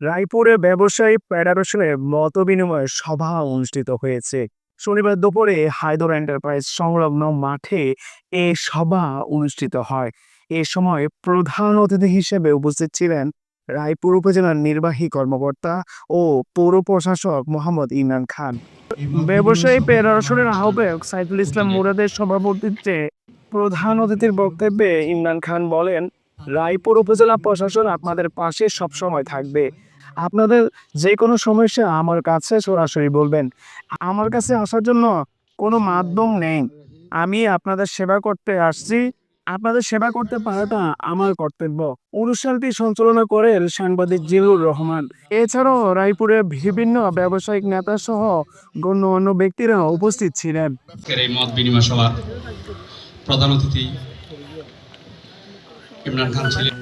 রায়পুরে ব্যবসায়ী ফেডারেশনে মত বিনিময় সভা অনুষ্ঠিত হয়েছে। শনিবার দুপুরে হায়দর এন্টারপ্রাইজ সংলগ্ন মাঠে এ সভা অনুষ্ঠিত হয়। এ সময় প্রধান অতিথি হিসেবে উপস্থিত ছিলেন রায়পুর উপজেলার নির্বাহী কর্মকর্তা ও পৌর প্রশাসক মোহাম্মদ ইমরান খান। ব্যবসায়ী ফেডারেশনের আহ্বায়ক সাইফুল ইসলাম মুরাদের সভাপতিত্বে প্রধান অতিথির বক্তব্যে ইমরান খান বলেন রায়পুর উপজেলা প্রশাসন আপনাদের পাশে সবসময় থাকবে। আপনাদের যে কোনো সমস্যা আমার কাছে সরাসরি বলবেন। আমার কাছে আসার জন্য কোনো মাধ্যম নেই। আমি আপনাদের সেবা করতে আসছি। আপনাদের সেবা করতে পারাটা আমার কর্তব্য। অনুষ্ঠানটি সঞ্চালনা করেন সাংবাদিক জিলুর রহমান। এছাড়াও রায়পুরের বিভিন্ন ব্যবসায়িক নেতা সহ গণ্যমান্য ব্যক্তিরা উপস্থিত ছিলেন। এই মত বিনিময় সভার প্রধান অতিথি ইমরান খান ছিলেন